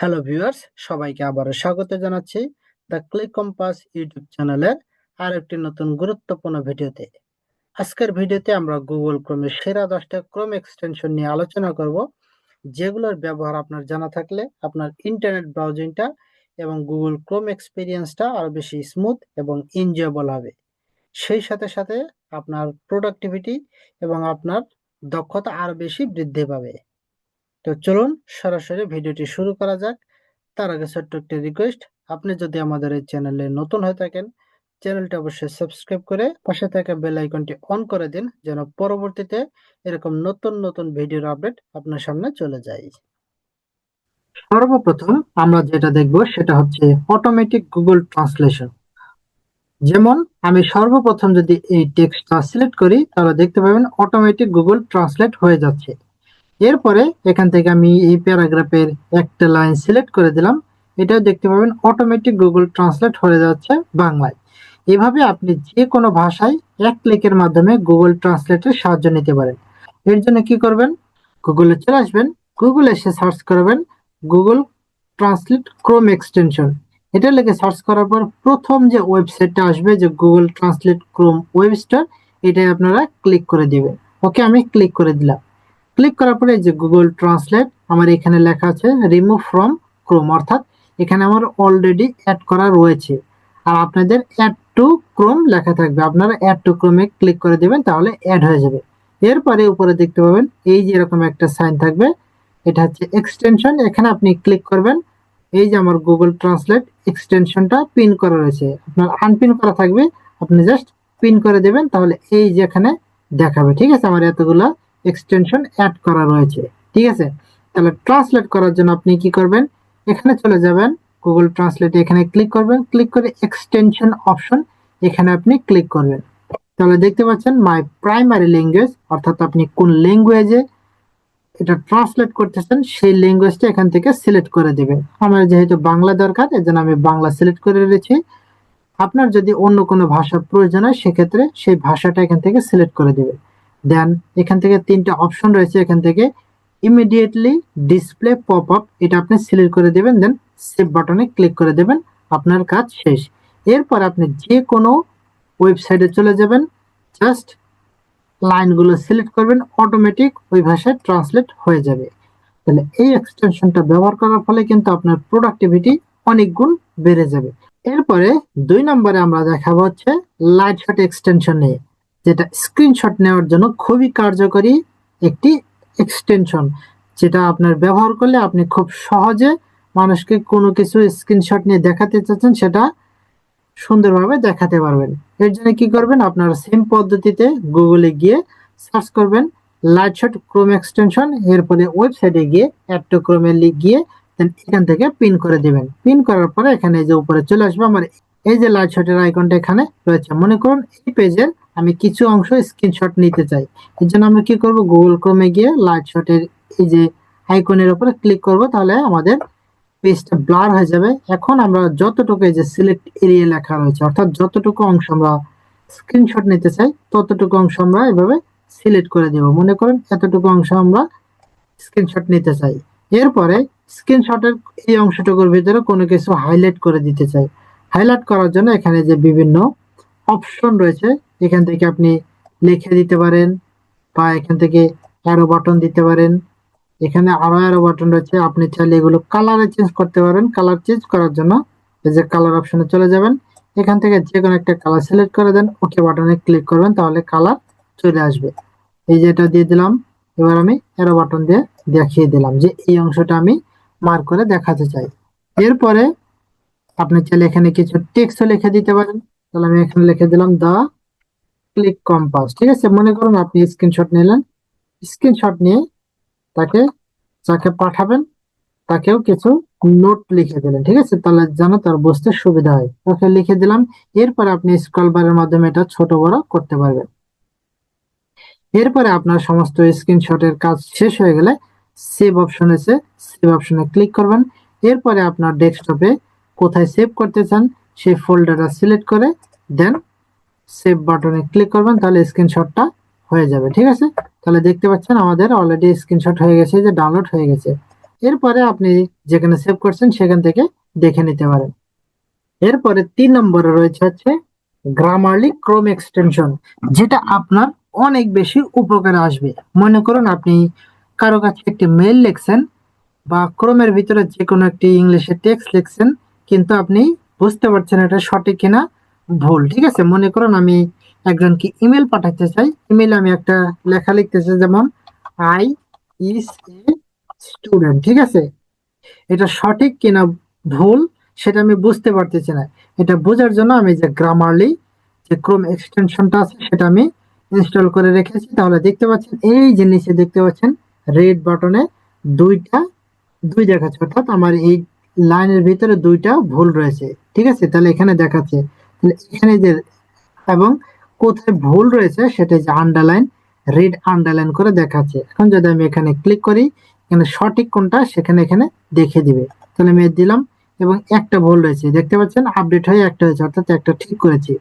Hello viewers সবাইকে আবারও স্বাগত জানাচ্ছি দ্য ক্লিক কম্পাস ইউটিউব চ্যানেলের আর একটি নতুন গুরুত্বপূর্ণ ভিডিওতে। আজকের ভিডিওতে আমরা গুগল ক্রোমের সেরা দশটা ক্রোম এক্সটেনশন নিয়ে আলোচনা করব, যেগুলোর ব্যবহার আপনার জানা থাকলে আপনার ইন্টারনেট ব্রাউজিংটা এবং গুগল ক্রোম এক্সপিরিয়েন্সটা আরও বেশি স্মুথ এবং এনজয়েবল হবে। সেই সাথে সাথে আপনার প্রোডাক্টিভিটি এবং আপনার দক্ষতা আরও বেশি বৃদ্ধি পাবে। তো চলুন সরাসরি ভিডিওটি শুরু করা যাক। তার আগে ছোট্ট একটি রিকোয়েস্ট আপনি যদি আমাদের এই চ্যানেলে নতুন হয়ে থাকেন চ্যানেলটি অবশ্যই সাবস্ক্রাইব করে পাশে থাকা বেল আইকনটি অন করে দিন, যেন পরবর্তীতে এরকম নতুন নতুন ভিডিওর আপডেট আপনার সামনে চলে যায়। সর্বপ্রথম আমরা যেটা দেখব সেটা হচ্ছে অটোমেটিক গুগল ট্রান্সলেশন যেমন আমি সর্বপ্রথম যদি এই টেক্সটটা সিলেক্ট করি, তাহলে দেখতে পাবেন অটোমেটিক গুগল ট্রান্সলেট হয়ে যাচ্ছে। এরপরে এখান থেকে আমি এই প্যারাগ্রাফের একটা লাইন সিলেক্ট করে দিলাম। এটাও দেখতে পাবেন অটোমেটিক গুগল ট্রান্সলেট হয়ে যাচ্ছে বাংলায়। এভাবে আপনি যে কোনো ভাষায় এক ক্লিকের মাধ্যমে গুগল ট্রান্সলেটের সাহায্য নিতে পারেন। এর জন্য কি করবেন? গুগলে চলে আসবেন গুগল এসে সার্চ করবেন গুগল ট্রান্সলেট ক্রোম এক্সটেনশন এটা লিখে সার্চ করার পর প্রথম যে ওয়েবসাইটটা আসবে যে গুগল ট্রান্সলেট ক্রোম ওয়েবস্টার এটাই আপনারা ক্লিক করে দিবেন। ওকে আমি ক্লিক করে দিলাম। ক্লিক করার পরে যে গুগল ট্রান্সলেট আমার এখানে লেখা আছে রিমুভ ফ্রম ক্রোম অর্থাৎ এখানে আমার অলরেডি অ্যাড করা রয়েছে। আর আপনাদের অ্যাড টু ক্রোম লেখা থাকবে। আপনারা অ্যাড টু ক্রোমে ক্লিক করে দেবেন, তাহলে অ্যাড হয়ে যাবে। এরপরে উপরে দেখতে পাবেন, এই যে এরকম একটা সাইন থাকবে, এটা হচ্ছে এক্সটেনশন এখানে আপনি ক্লিক করবেন, এই যে আমার গুগল ট্রান্সলেট এক্সটেনশনটা পিন করা রয়েছে। আপনার আনপিন করা থাকবে, আপনি জাস্ট পিন করে দেবেন, তাহলে এই যে এখানে দেখাবে। ঠিক আছে, আমার এতগুলা এক্সটেনশন অ্যাড করা রয়েছে, ঠিক আছে? তাহলে ট্রান্সলেট করার জন্য আপনি কি করবেন? এখানে চলে যাবেন গুগল ট্রান্সলেট এখানে ক্লিক করবেন ক্লিক করে এক্সটেনশন অপশন এখানে আপনি ক্লিক করবেন। তাহলে দেখতে পাচ্ছেন মাই প্রাইমারি ল্যাঙ্গুয়েজ অর্থাৎ আপনি কোন ল্যাঙ্গুয়েজে এটা ট্রান্সলেট করতেছেন, সেই ল্যাঙ্গুয়েজটা এখান থেকে সিলেক্ট করে দিবেন। আমার যেহেতু বাংলা দরকার এর জন্য আমি বাংলা সিলেক্ট করে রেখেছি। আপনার যদি অন্য কোনো ভাষা প্রয়োজন হয়, সেক্ষেত্রে সেই ভাষাটা এখান থেকে সিলেক্ট করে দিবেন। দেন এখান থেকে তিনটা অপশন রয়েছে। এখান থেকে ইমিডিয়েটলি ডিসপ্লে পপ আপ এটা আপনি সিলেক্ট করে দেবেন দেন সেভ বাটনে ক্লিক করে দেবেন, আপনার কাজ শেষ। এরপর আপনি যে কোনো ওয়েবসাইটে চলে যাবেন জাস্ট লাইনগুলো সিলেক্ট করবেন অটোমেটিক ওই ভাষায় ট্রান্সলেট হয়ে যাবে। তাহলে এই এক্সটেনশনটা ব্যবহার করার ফলে কিন্তু আপনার প্রোডাক্টিভিটি অনেক গুণ বেড়ে যাবে। এরপরে দুই নম্বরে আমরা দেখাবো হচ্ছে লাইট শট এক্সটেনশন নিয়ে যেটা স্ক্রিনশট নেওয়ার জন্য খুবই কার্যকরী একটি এক্সটেনশন যেটা আপনার ব্যবহার করলে আপনি খুব সহজে মানুষকে কোনো কিছু স্ক্রিনশট নিয়ে দেখাতে চাচ্ছেন, সেটা সুন্দরভাবে দেখাতে পারবেন। এর জন্য কি করবেন? আপনারা সেম পদ্ধতিতে গুগলে গিয়ে সার্চ করবেন লাইট শট ক্রোম এক্সটেনশন এরপরে ওয়েবসাইটে গিয়ে অ্যাড টু ক্রোমে গিয়ে এখান থেকে পিন করে দিবেন। পিন করার পরে এখানে যে উপরে চলে আসবে, আমার এই যে লাইট শটের আইকনটা এখানে রয়েছে। মনে করুন এই পেজের আমি কিছু অংশ স্ক্রিনশট নিতে চাই। এর জন্য আমরা কি করব? গুগল ক্রোমে গিয়ে লাইট শটের এই যে আইকনের উপরে ক্লিক করব, তাহলে আমাদের পেজটা ব্লার হয়ে যাবে। এখন আমরা যতটুকু এই যে সিলেক্ট এরিয়া লেখা রয়েছে, অর্থাৎ যতটুকু অংশ আমরা স্ক্রিনশট নিতে চাই, ততটুকু অংশ আমরা এভাবে সিলেক্ট করে দেব। মনে করেন এতটুকু অংশ আমরা স্ক্রিনশট নিতে চাই। এরপরে স্ক্রিনশটের এই অংশটুকুর ভিতরে কোনো কিছু হাইলাইট করে দিতে চাই। হাইলাইট করার জন্য এখানে যে বিভিন্ন অপশন রয়েছে এখান থেকে আপনি লিখে দিতে পারেন বা এখান থেকে অ্যারো বাটন দিতে পারেন। এখানে আরও অ্যারো বাটন রয়েছে। আপনি চাইলে এগুলো কালারে চেঞ্জ করতে পারেন। কালার চেঞ্জ করার জন্য এই যে কালার অপশনে চলে যাবেন। এখান থেকে যে কোনো একটা কালার সিলেক্ট করে দেন। ওকে বাটনে ক্লিক করবেন, তাহলে কালার চলে আসবে। এই যে এটা দিয়ে দিলাম। এবার আমি অ্যারো বাটন দিয়ে দেখিয়ে দিলাম যে এই অংশটা আমি মার্ক করে দেখাতে চাই। এরপরে আপনি চাইলে এখানে কিছু টেক্সটও লিখে দিতে পারেন। তাহলে আমি এখানে লিখে দিলাম দা ক্লিক কম্পাস ঠিক আছে? মনে করুন আপনি স্ক্রিনশট নিলেন। স্ক্রিনশট নিয়ে তাকে, যাকে পাঠাবেন, তাকেও কিছু নোট লিখে দিলেন, ঠিক আছে? তাহলে যেন তার বুঝতে সুবিধা হয়। ওকে লিখে দিলাম। এরপরে আপনি স্ক্রল বারের মাধ্যমে এটা ছোট বড় করতে পারবেন। এরপরে আপনার সমস্ত স্ক্রিনশটের কাজ শেষ হয়ে গেলে সেভ অপশন এসে সেভ অপশনে ক্লিক করবেন। এরপরে আপনার ডেস্কটপে কোথায় সেভ করতে চান, সেই ফোল্ডারটা সিলেক্ট করে দেন সেভ বাটনে ক্লিক করবেন, তাহলে স্ক্রিনশটটা হয়ে যাবে, ঠিক আছে? তাহলে দেখতে পাচ্ছেন আমাদের অলরেডি স্ক্রিনশট হয়ে গেছে যে ডাউনলোড হয়ে গেছে। এরপরে আপনি যেখানে সেভ করছেন, সেখান থেকে দেখে নিতে পারেন। এরপরে তিন নম্বরে রয়েছে হচ্ছে গ্রামারলি ক্রোম এক্সটেনশন যেটা আপনার অনেক বেশি উপকারে আসবে। মনে করুন আপনি কারও কাছে একটি মেল লিখছেন বা ক্রোমের ভিতরে যে কোনো একটি ইংলিশে টেক্সট লিখছেন, কিন্তু আপনি বুঝতে পারছেন এটা সঠিক কিনা ভুল, ঠিক আছে? মনে করুন আমি একজনকে ইমেল পাঠাতে চাই। ইমেলে আমি একটা লেখা লিখতে চাই যেমন আই ইস এ স্টুডেন্ট ঠিক আছে? এটা সঠিক কিনা ভুল, সেটা আমি বুঝতে পারতেছি না। এটা বোঝার জন্য আমি যে গ্রামারলি যে ক্রোম এক্সটেনশনটা আছে, সেটা আমি ইনস্টল করে রেখেছি। তাহলে দেখতে পাচ্ছেন, এই যে নিচে দেখতে পাচ্ছেন রেড বাটনে দুইটা, দুই দেখাচ্ছে। অর্থাৎ আমার এই লাইনের ভিতরে দুইটা ভুল রয়েছে। ঠিক আছে? তাহলে এখানে দেখাচ্ছে। এখানে যে, এবং কোথায় ভুল রয়েছে সেটা যে আন্ডারলাইন রেড আন্ডারলাইন করে দেখাচ্ছে। এখন যদি আমি এখানে ক্লিক করি, এখানে সঠিক কোনটা সেখানে এখানে দেখে দিবে। তাহলে আমি দিলাম এবং একটা ভুল রয়েছে। দেখতে পাচ্ছেন আপডেট হয়ে একটা হয়েছে, অর্থাৎ একটা ঠিক করেছি।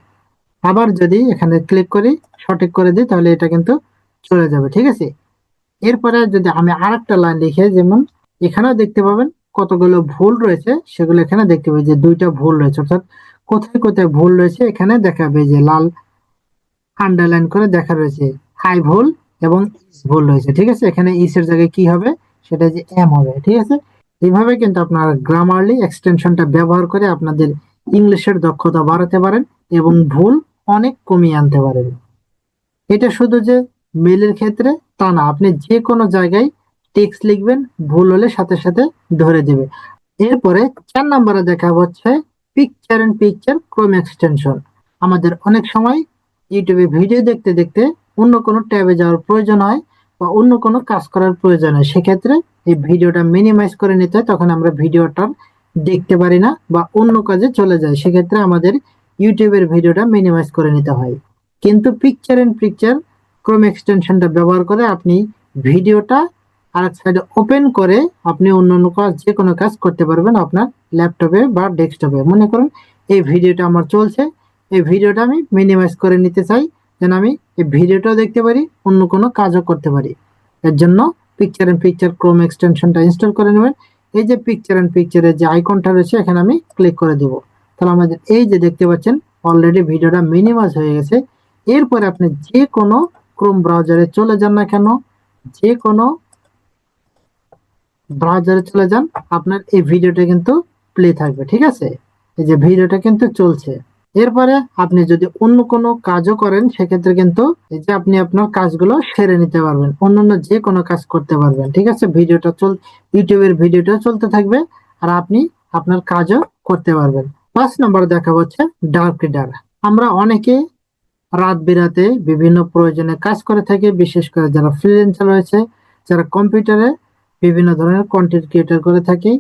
আবার যদি এখানে ক্লিক করি, সঠিক করে দিই, তাহলে এটা কিন্তু চলে যাবে, ঠিক আছে? এরপরে যদি আমি আর একটা লাইন লিখে যেমন এখানেও দেখতে পাবেন কতগুলো ভুল রয়েছে, সেগুলো এখানে দেখতে পাবেন যে দুইটা ভুল রয়েছে। অর্থাৎ কোথায় কোথায় ভুল রয়েছে, এখানে দেখাবে যে লাল আন্ডারলাইন করে দেখা রয়েছে। হাই ভুল এবং is ভুল রয়েছে, ঠিক আছে? এখানে ইসের জায়গায় কি হবে? সেটা যে এম হবে, ঠিক আছে? এইভাবে কিন্তু আপনারা গ্রামারলি এক্সটেনশনটা ব্যবহার করে আপনাদের ইংলিশের দক্ষতা বাড়াতে পারেন এবং ভুল অনেক কমিয়ে আনতে পারেন। এটা শুধু যে মেলের ক্ষেত্রে তা না, আপনি যে কোনো জায়গায় টেক্সট লিখবেন, ভুল হলে সাথে সাথে ধরে দেবে। এরপরে চার নম্বরে দেখা হচ্ছে picture and picture Chrome extension আমাদের অনেক সময় ইউটিউবে ভিডিও দেখতে দেখতে অন্য কোনো ট্যাবে যাওয়ার প্রয়োজন হয় বা অন্য কোনো কাজ করার প্রয়োজন হয়। সেক্ষেত্রে এই ভিডিওটা মিনিমাইজ করে নিতে হয়, তখন আমরা ভিডিওটা দেখতে পারি না বা অন্য কাজে চলে যায়। সেক্ষেত্রে আমাদের ইউটিউবের ভিডিওটা মিনিমাইজ করে নিতে হয়। কিন্তু পিকচার এন্ড পিকচার ক্রোম এক্সটেনশনটা ব্যবহার করে আপনি ভিডিওটা আর এক সাইডে ওপেন করে আপনি অন্যান্য কাজ, যে কোনো কাজ করতে পারবেন আপনার ল্যাপটপে বা ডেস্কটপে মনে করুন, এই ভিডিওটা আমার চলছে। এই ভিডিওটা আমি মিনিমাইজ করে নিতে চাই, যেন আমি এই ভিডিওটাও দেখতে পারি, অন্য কোনো কাজও করতে পারি। এর জন্য পিকচার অ্যান্ড পিকচার ক্রোম এক্সটেনশনটা ইনস্টল করে নেবেন। এই যে পিকচার অ্যান্ড পিকচারের যে আইকনটা রয়েছে, এখানে আমি ক্লিক করে দেব। তাহলে আমাদের এই যে দেখতে পাচ্ছেন অলরেডি ভিডিওটা মিনিমাইজ হয়ে গেছে। এরপরে আপনি যে কোনো ক্রোম ব্রাউজারে চলে যান না কেন, যে কোনো ব্রাউজারে চলে যান, আপনার এই ভিডিওটা কিন্তু প্লে থাকবে, ঠিক আছে? এই যে ভিডিওটা কিন্তু চলছে। এরপরে আপনি যদি অন্য কোনো কাজও করেন, সেক্ষেত্রে কিন্তু এই যে আপনি আপনার কাজগুলো সেরে নিতে পারবেন, অন্যান্য যে কোনো কাজ করতে পারবেন, ঠিক আছে? ভিডিওটা চল ইউটিউবের ভিডিওটা চলতে থাকবে, আর আপনি আপনার কাজও করতে পারবেন। পাঁচ নম্বর দেখা হচ্ছে ডার্ক রিডার আমরা অনেকে রাত বিরাতে বিভিন্ন প্রয়োজনে কাজ করে থাকি, বিশেষ করে যারা ফ্রিল্যান্সার রয়েছে, যারা কম্পিউটারে বিভিন্ন ধরনের কন্টেন্ট ক্রিয়েটর করে থাকি।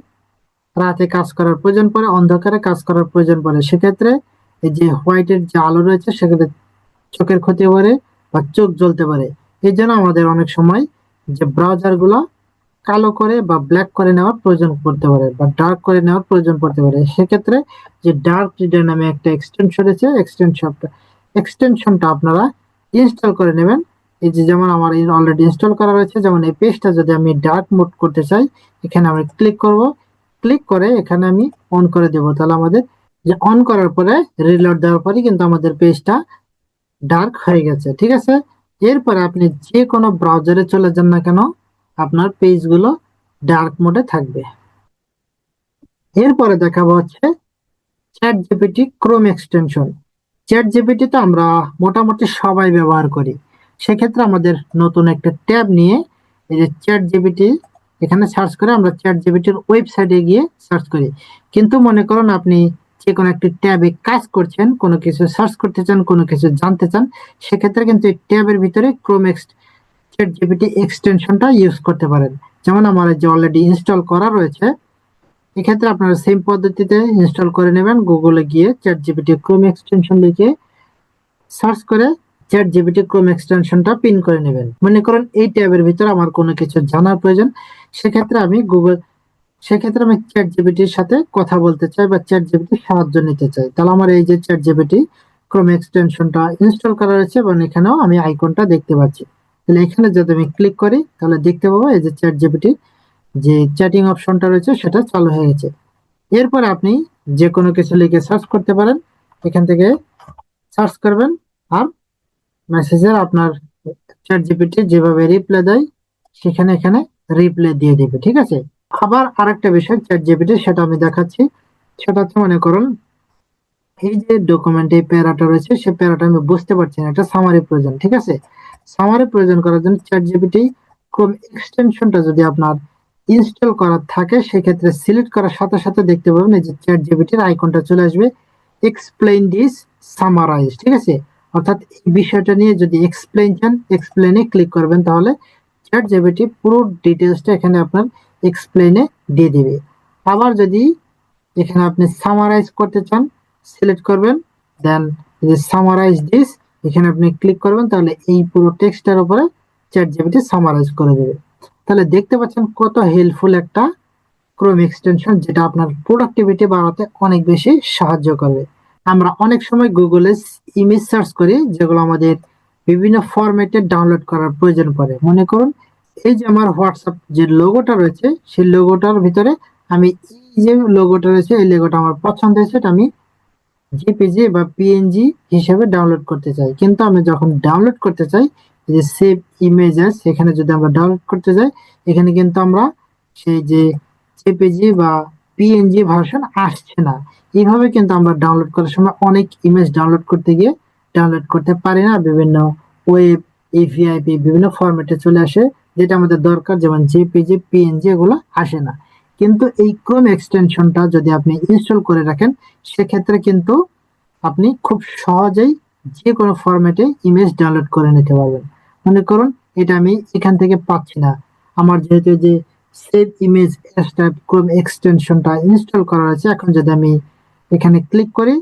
রাতে কাজ করার প্রয়োজন পড়ে, অন্ধকারে কাজ করার প্রয়োজন পড়ে। সেক্ষেত্রে এই যে হোয়াইটের যে আলো রয়েছে সেক্ষেত্রে চোখের ক্ষতি পারে বা চোখ জ্বলতে পারে। এই জন্য আমাদের অনেক সময় যে ব্রাউজারগুলো কালো করে বা ব্ল্যাক করে নেওয়ার প্রয়োজন পড়তে পারে বা ডার্ক করে নেওয়ার প্রয়োজন পড়তে পারে। সেক্ষেত্রে যে ডার্ক রিডার নামে একটা এক্সটেনশন রয়েছে এক্সটেনশনটা এক্সটেনশনটা আপনারা ইনস্টল করে নেবেন। এই যে যেমন আমার অলরেডি ইনস্টল করা রয়েছে, যেমন এই পেজটা যদি আমি ডার্ক মোড করতে চাই, এখানে আমি ক্লিক করব। ক্লিক করে এখানে আমি অন করে দেব। তাহলে আমাদের যে অন করার পরে রিলোড দেওয়ার পরে কিন্তু আমাদের পেজটা ডার্ক হয়ে গেছে। ঠিক আছে? এরপরে আপনি যে কোনো ব্রাউজারে চলে যান না কেন, আপনার পেজগুলো ডার্ক মোডে থাকবে। এরপরে দেখাবো হচ্ছে chat GPT Chrome extension chat GPT তো আমরা মোটামুটি সবাই ব্যবহার করি। সেক্ষেত্রে আমাদের নতুন একটা ট্যাব নিয়ে এই যে চ্যাট জিপিটি, এখানে সার্চ করে আমরা চ্যাট জিপিটির ওয়েবসাইটে গিয়ে সার্চ করি। কিন্তু মনে করুন আপনি যে কোনো একটি ট্যাবে কাজ করছেন, কোনো কিছু সার্চ করতে চান, কোনো কিছু জানতে চান, সেক্ষেত্রে কিন্তু এই ট্যাবের ভিতরে ক্রোম চ্যাট জিপিটি এক্সটেনশনটা ইউজ করতে পারেন। যেমন আমার যে অলরেডি ইনস্টল করা রয়েছে, এক্ষেত্রে আপনারা সেম পদ্ধতিতে ইনস্টল করে নেবেন। গুগলে গিয়ে চ্যাট জিপিটি ক্রোম এক্সটেনশন লিখে সার্চ করে চ্যাট জিপিটি ক্রোম এক্সটেনশনটা পিন করে নেবেন। মনে করেন এই ট্যাবের ভিতরে আমার কোনো কিছু জানার প্রয়োজন, সেক্ষেত্রে আমি গুগল সেক্ষেত্রে আমি চ্যাট জিপিটির সাথে কথা বলতে চাই বা চ্যাট জিপিটির সাহায্য নিতে চাই। তাহলে আমার এই যে চ্যাট জিপিটি ক্রোম এক্সটেনশনটা ইনস্টল করা রয়েছে এবং এখানেও আমি আইকনটা দেখতে পাচ্ছি। তাহলে এখানে যদি আমি ক্লিক করি, তাহলে দেখতে পাবো এই যে চ্যাট জিপিটি যে চ্যাটিং অপশনটা রয়েছে, সেটা চালু হয়ে গেছে। এরপর আপনি যে কোনো কিছু লিখে সার্চ করতে পারেন। এখান থেকে সার্চ করবেন। আর মেসেজের আপনার চ্যাট জিপিটি যেভাবে রিপ্লাই দেয়, সেখানে এখানে রিপ্লাই দিয়ে দিবে, ঠিক আছে? আবার আরেকটা বিষয় চ্যাট জিপিটি সেটা আমি দেখাচ্ছি। সেটা হচ্ছে, মনে করুন, এই যে ডকুমেন্ট এই প্যারাটা রয়েছে সেই প্যারাটা আমি বুঝতে পারছি না এটা সামারি প্রয়োজন, ঠিক আছে? সামারি প্রয়োজন করার জন্য চ্যাট জিপিটি ক্রোম এক্সটেনশনটা যদি আপনার ইনস্টল করা থাকে, সেক্ষেত্রে সিলেক্ট করার সাথে সাথে দেখতে পাবেন, এই যে চ্যাট জিপিটির আইকনটা চলে আসবে। এক্সপ্লেইন দিস সামারাইজ ঠিক আছে? অর্থাৎ এই বিষয়টা নিয়ে যদি এক্সপ্লেইন চান এক্সপ্লেইনে ক্লিক করবেন, তাহলে চ্যাট জিপিটি পুরো ডিটেলসটা এখানে আপনার এক্সপ্লেনে দিয়ে দিবে। আবার যদি এখানে আপনি সামারাইজ করতে চান সিলেক্ট করবেন দেন যে সামারাইজ দিস এখানে আপনি ক্লিক করবেন, তাহলে এই পুরো টেক্সটের উপরে চ্যাট জিপিটি সামারাইজ করে দেবে। তাহলে দেখতে পাচ্ছেন কত হেল্পফুল একটা ক্রোম এক্সটেনশন যেটা আপনার প্রোডাক্টিভিটি বাড়াতে অনেক বেশি সাহায্য করবে। আমরা অনেক সময় গুগলে ইমেজ সার্চ করি, যেগুলো আমাদের বিভিন্ন ফরম্যাটে ডাউনলোড করার প্রয়োজন পড়ে। মনে করুন, এই যে আমার হোয়াটসঅ্যাপ যে লোগোটা রয়েছে, সেই লোগোটার ভিতরে আমি এই যে লোগোটা রয়েছে, এই লোগোটা আমার পছন্দ হয়েছে এটা আমি জেপিজি বা পিএনজি হিসেবে ডাউনলোড করতে চাই। কিন্তু আমি যখন ডাউনলোড করতে চাই যে সেভ ইমেজেস এখানে যদি আমরা ডাউনলোড করতে যাই, এখানে কিন্তু আমরা সেই যে জেপিজি বা পিএনজি ভার্সন আসছে না। এইভাবে কিন্তু আমরা ডাউনলোড করার সময় অনেক ইমেজ ডাউনলোড করতে গিয়ে ডাউনলোড করতে পারি না। বিভিন্ন ওয়েব এভিআইপি বিভিন্ন ফরম্যাটে চলে আসে, যেটা আমাদের দরকার, যেমন জেপিজি পিএনজি এগুলো আসে না। কিন্তু এই ক্রোম এক্সটেনশনটা যদি আপনি ইনস্টল করে রাখেন, সেক্ষেত্রে কিন্তু আপনি খুব সহজেই যে কোনো ফরম্যাটে ইমেজ ডাউনলোড করে নিতে পারবেন। মনে করুন, এটা আমি এখান থেকে পাচ্ছি না। আমার যেহেতু যে সেভ ইমেজ টাইপ ক্রোম এক্সটেনশনটা ইনস্টল করা আছে এখন যদি আমি এখানে ক্লিক করি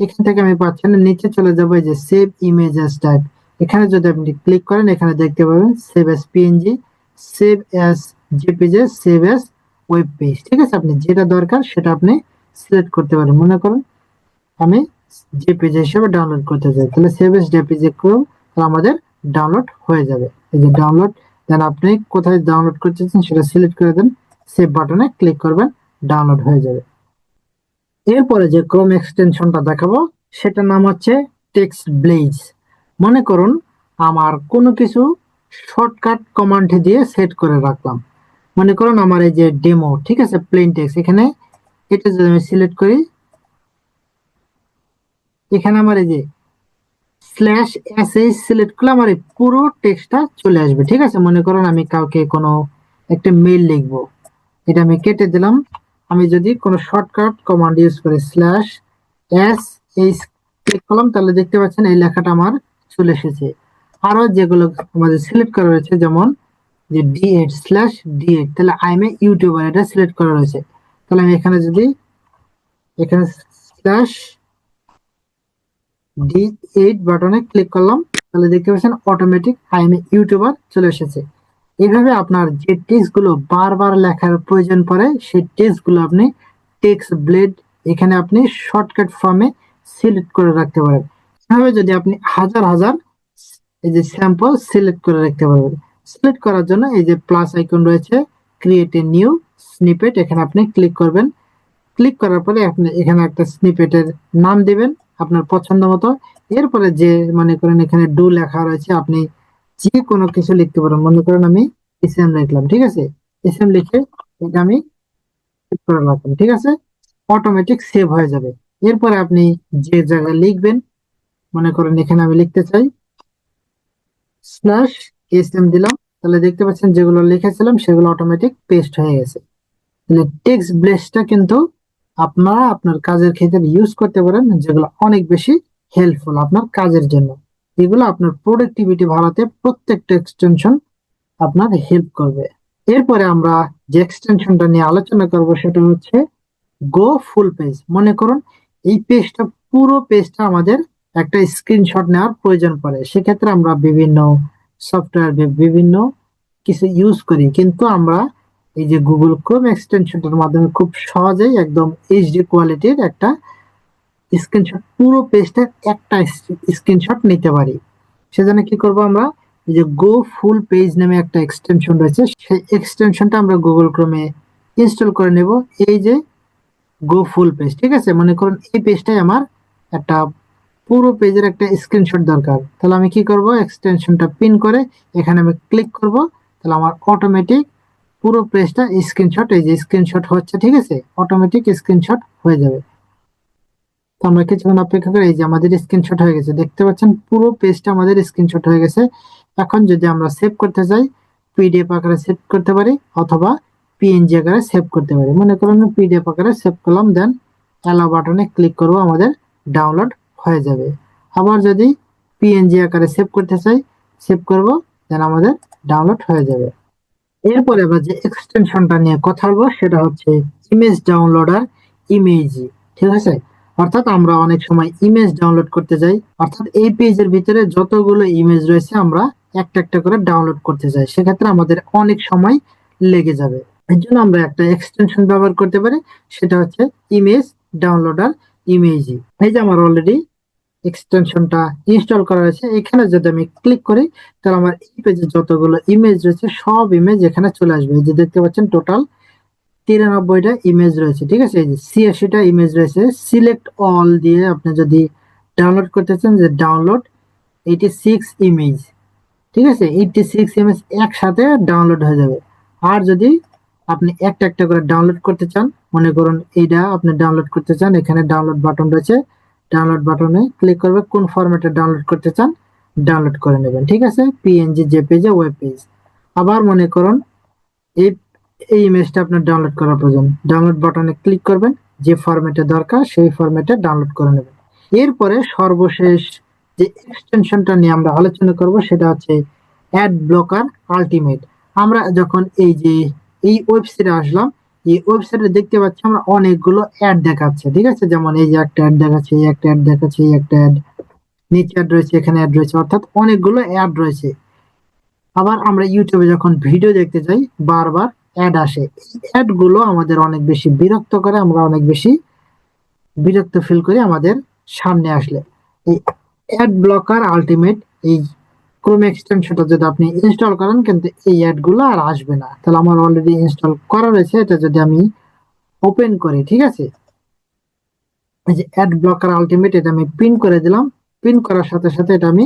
এখান থেকে আমি পাচ্ছি না নিচে চলে যাব যে সেভ ইমেজেস টাইপ এখানে যদি আপনি ক্লিক করেন, এখানে দেখতে পাবেন save as PNG save as JPG save as web page ঠিক আছে? আপনি যেটা দরকার সেটা আপনি সিলেক্ট করতে পারেন। মনে করুন আমি জেপিজি হিসেবে ডাউনলোড করতে চাই। তাহলে সেভ এস জেপিজি করুন তাহলে আমাদের ডাউনলোড হয়ে যাবে। এই যে ডাউনলোড দেন আপনি কোথায় ডাউনলোড করতে চান সেটা সিলেক্ট করে দেন। সেভ বাটনে ক্লিক করবেন ডাউনলোড হয়ে যাবে। এরপরে যে ক্রোম এক্সটেনশনটা দেখাবো, সেটার নাম হচ্ছে টেক্সট ব্লেজ মনে করুন, আমার কোনো কিছু শর্টকাট কমান্ড দিয়ে সেট করে রাখলাম। মনে করুন আমার এই যে ডেমো ঠিক আছে প্লেন টেক্স এখানে এটা যদি আমি সিলেক্ট করি, এখানে আমার এই যে স্ল্যাশ এস এই সিলেক্ট করলে আমার এই পুরো টেক্সটটা চলে আসবে। ঠিক আছে, মনে করুন আমি কাউকে কোনো একটা মেইল লিখব। এটা আমি কেটে দিলাম। আমি যদি কোনো শর্টকাট কমান্ড ইউজ করি স্ল্যাশ এস এই ক্লিক করলাম, তাহলে দেখতে পাচ্ছেন এই লেখাটা আমার চলে এসেছে। আরও যেগুলো আমাদের সিলেক্ট করা রয়েছে, যেমন যে D eight slash D eight তাহলে আই এম এ ইউটিউবার এটা সিলেক্ট করা রয়েছে। তাহলে আমি এখানে যদি, এখানে স্ল্যাশ ডি এইট বাটনে ক্লিক করলাম, তাহলে দেখতে পাচ্ছেন automatic I am a YouTuber চলে এসেছে। এইভাবে আপনার যে টেক্সটগুলো বারবার লেখার প্রয়োজন পড়ে, সেই টেক্সটগুলো আপনি টেক্সট ব্লেড এখানে আপনি শর্টকাট ফর্মে সিলেক্ট করে রাখতে পারেন। এভাবে যদি আপনি হাজার হাজার এই যে স্যাম্পল সিলেক্ট করে রাখতে পারবেন। সিলেক্ট করার জন্য এই যে প্লাস আইকন রয়েছে ক্রিয়েট এ নিউ স্নিপেট এখানে আপনি ক্লিক করবেন। ক্লিক করার পরে আপনি এখানে একটা স্নিপেটের নাম দিবেন আপনার পছন্দ মতো। এরপরে যে মনে করেন এখানে ডু লেখা রয়েছে, আপনি যে কোনো কিছু লিখতে পারেন মনে করেন আমি এসএম লিখলাম, ঠিক আছে? এসএম লিখে এটা আমি করে রাখলাম, ঠিক আছে? অটোমেটিক সেভ হয়ে যাবে। এরপরে আপনি যে জায়গায় লিখবেন, মনে করেন এখানে আমি লিখতে চাই স্ল্যাশ এসএম দিলাম, তাহলে দেখতে পাচ্ছেন যেগুলো লিখেছিলাম, সেগুলো অটোমেটিক পেস্ট হয়ে গেছে। তাহলে টেক্সট ব্লেসটা কিন্তু আপনারা আপনার কাজের ক্ষেত্রে ইউজ করতে পারেন, যেগুলো অনেক বেশি হেল্পফুল আপনার কাজের জন্য। এগুলো আপনার প্রোডাক্টিভিটি বাড়াতে প্রত্যেকটা এক্সটেনশন আপনার হেল্প করবে। এরপরে আমরা যে এক্সটেনশনটা নিয়ে আলোচনা করব সেটা হচ্ছে গো ফুল পেজ মনে করুন, এই পেজটা পুরো পেজটা আমাদের একটা স্ক্রিনশট নেওয়ার প্রয়োজন পড়ে। সেক্ষেত্রে আমরা বিভিন্ন সফটওয়্যার বিভিন্ন কিছু ইউজ করি। কিন্তু আমরা এই যে গুগল ক্রোম এক্সটেনশনটার মাধ্যমে খুব সহজেই একদম এইচডি কোয়ালিটির একটা স্ক্রিনশট পুরো পেজটার একটা স্ক্রিনশট নিতে পারি। সেজন্য কি করব আমরা? এই যে গো ফুল পেজ নামে একটা এক্সটেনশন রয়েছে, সেই এক্সটেনশনটা আমরা গুগল ক্রোমে ইনস্টল করে নেব। এই যে গো ফুল পেজ ঠিক আছে? মনে করুন এই পেজটাই আমার একটা পুরো পেজের একটা স্ক্রিনশট দরকার। তাহলে আমি কি করব? এক্সটেনশনটা পিন করে এখানে আমি ক্লিক করব। তাহলে আমার অটোমেটিক পুরো পেজটা স্ক্রিনশট এই যে স্ক্রিনশট হচ্ছে, ঠিক আছে? অটোমেটিক স্ক্রিনশট হয়ে যাবে। তো আমরা কিছুক্ষণ অপেক্ষা করে এই যে আমাদের স্ক্রিনশট হয়ে গেছে। দেখতে পাচ্ছেন পুরো পেজটা আমাদের স্ক্রিনশট হয়ে গেছে। এখন যদি আমরা সেভ করতে চাই পিডিএফ আকারে সেভ করতে পারি অথবা পিএনজি আকারে সেভ করতে পারি। মনে করুন পিডিএফ আকারে সেভ করলাম দেন অ্যালাউ বাটনে ক্লিক করব, আমাদের ডাউনলোড হয়ে যাবে। আবার যদি পিএনজি আকারে সেভ করতে চাই সেভ করব দেন আমাদের ডাউনলোড হয়ে যাবে। এরপরে আমরা যে এক্সটেনশনটা নিয়ে কথা বলব, সেটা হচ্ছে ইমেজ ডাউনলোডার ইমেজি ঠিক আছে? অর্থাৎ আমরা অনেক সময় ইমেজ ডাউনলোড করতে যাই। অর্থাৎ এই পেজের ভিতরে যতগুলো ইমেজ রয়েছে, আমরা একটা একটা করে ডাউনলোড করতে চাই সেক্ষেত্রে আমাদের অনেক সময় লেগে যাবে। এর জন্য আমরা একটা এক্সটেনশন ব্যবহার করতে পারি। সেটা হচ্ছে ইমেজ ডাউনলোডার ইমেজি এই যে আমার অলরেডি এক্সটেনশনটা ইনস্টল করা রয়েছে এখানে যদি আমি ক্লিক করি, তাহলে আমার এই পেজে যতগুলো ইমেজ রয়েছে, সব ইমেজ এখানে চলে আসবে। এই যে দেখতে পাচ্ছেন টোটাল তিরানব্বইটা ইমেজ রয়েছে, ঠিক আছে? এই যে ছিয়াশিটা ইমেজ রয়েছে সিলেক্ট অল দিয়ে আপনি যদি ডাউনলোড করতে চান, যে ডাউনলোড এইটি সিক্স ইমেজ ঠিক আছে? এইটি সিক্স ইমেজ একসাথে ডাউনলোড হয়ে যাবে। আর যদি আপনি একটা একটা করে ডাউনলোড করতে চান, মনে করুন এইটা আপনি ডাউনলোড করতে চান, এখানে ডাউনলোড বাটন রয়েছে ডাউনলোড বাটনে ক্লিক করবে, কোন ফরম্যাটে ডাউনলোড করতে চান ডাউনলোড করে নেবেন, ঠিক আছে? পিএনজি যে পেজে ওয়েব পেজ আবার মনে করুন, এই এই ইমেজটা আপনার ডাউনলোড করার প্রয়োজন। ডাউনলোড বাটনে ক্লিক করবেন, যে ফরম্যাটে দরকার সেই ফরম্যাটে ডাউনলোড করে নেবেন। এরপরে সর্বশেষ যে এক্সটেনশনটা নিয়ে আমরা আলোচনা করব, সেটা হচ্ছে অ্যাড ব্লকার আলটিমেট আমরা যখন এই যে, এই ওয়েবসাইটে আসলাম, এই ওয়েবসাইটে দেখতে পাচ্ছি আমরা অনেকগুলো অ্যাড দেখাচ্ছে, ঠিক আছে? যেমন এই যে একটা অ্যাড দেখাচ্ছে, এই একটা অ্যাড দেখাচ্ছে, এই একটা অ্যাড নিচে অ্যাড রয়েছে, এখানে অ্যাড রয়েছে, অর্থাৎ অনেকগুলো অ্যাড রয়েছে। আবার আমরা ইউটিউবে যখন ভিডিও দেখতে যাই, বারবার অ্যাড আসে। অ্যাডগুলো আমাদের অনেক বেশি বিরক্ত করে, আমরা অনেক বেশি বিরক্ত ফিল করি আমাদের সামনে আসলে। এই অ্যাড ব্লকার আলটিমেট এই ক্রোম এক্সটেনশনটা যদি আপনি ইনস্টল করেন, কিন্তু এই অ্যাডগুলো আর আসবে না। তাহলে আমার অলরেডি ইনস্টল করা রয়েছে, এটা যদি আমি ওপেন করি, ঠিক আছে? এই যে অ্যাড ব্লকার আলটিমেট এটা আমি পিন করে দিলাম। পিন করার সাথে সাথে এটা আমি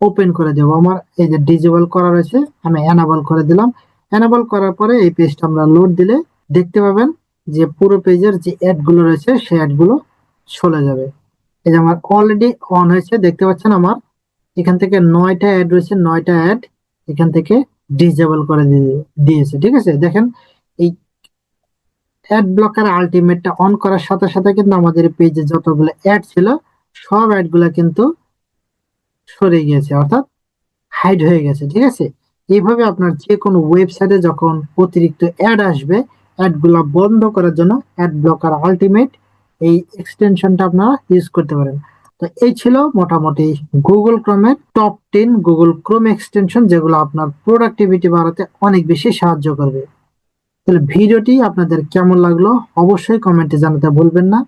ওপেন করে দেবো। আমার এই যে ডিজেবল করা রয়েছে, আমি অ্যানাবল করে দিলাম। অ্যানাবল করার পরে এই পেজটা আমরা লোড দিলে দেখতে পাবেন যে পুরো পেজের যে অ্যাডগুলো রয়েছে, সেই অ্যাডগুলো চলে যাবে। এই যে আমার অলরেডি অন হয়েছে, দেখতে পাচ্ছেন আমার? এখান থেকে নয়টা অ্যাড রয়েছে, নয়টা অ্যাড এখান থেকে ডিসেবল করে দিয়ে- দিয়েছে, ঠিক আছে? দেখেন, এই অ্যাড ব্লকার আলটিমেটটা অন করার সাথে সাথে কিন্তু আমাদের পেজে যতগুলো অ্যাড ছিল, সব অ্যাডগুলা কিন্তু সরে গিয়েছে, অর্থাৎ হাইড হয়ে গেছে, ঠিক আছে? এইভাবে আপনার যে কোনো ওয়েবসাইটে যখন অতিরিক্ত অ্যাড আসবে অ্যাডগুলা বন্ধ করার জন্য অ্যাড ব্লকার আলটিমেট এই এক্সটেনশনটা আপনারা ইউজ করতে পারেন। তো এই ছিল মোটামুটি Google ক্রোমের top ten Google Chrome extension যেগুলো আপনার প্রোডাক্টিভিটি বাড়াতে অনেক বেশি সাহায্য করবে। তাহলে ভিডিওটি আপনাদের কেমন লাগল অবশ্যই কমেন্টে জানাতে ভুলবেন না।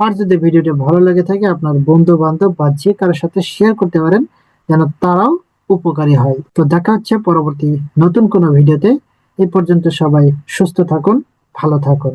আর যদি ভিডিওটি ভালো লেগে থাকে আপনার বন্ধু বান্ধব বা যে কারোর সাথে শেয়ার করতে পারেন, যেন তারাও উপকারী হয়। তো দেখা হচ্ছে পরবর্তী নতুন কোনো ভিডিওতে। এ পর্যন্ত সবাই সুস্থ থাকুন, ভালো থাকুন।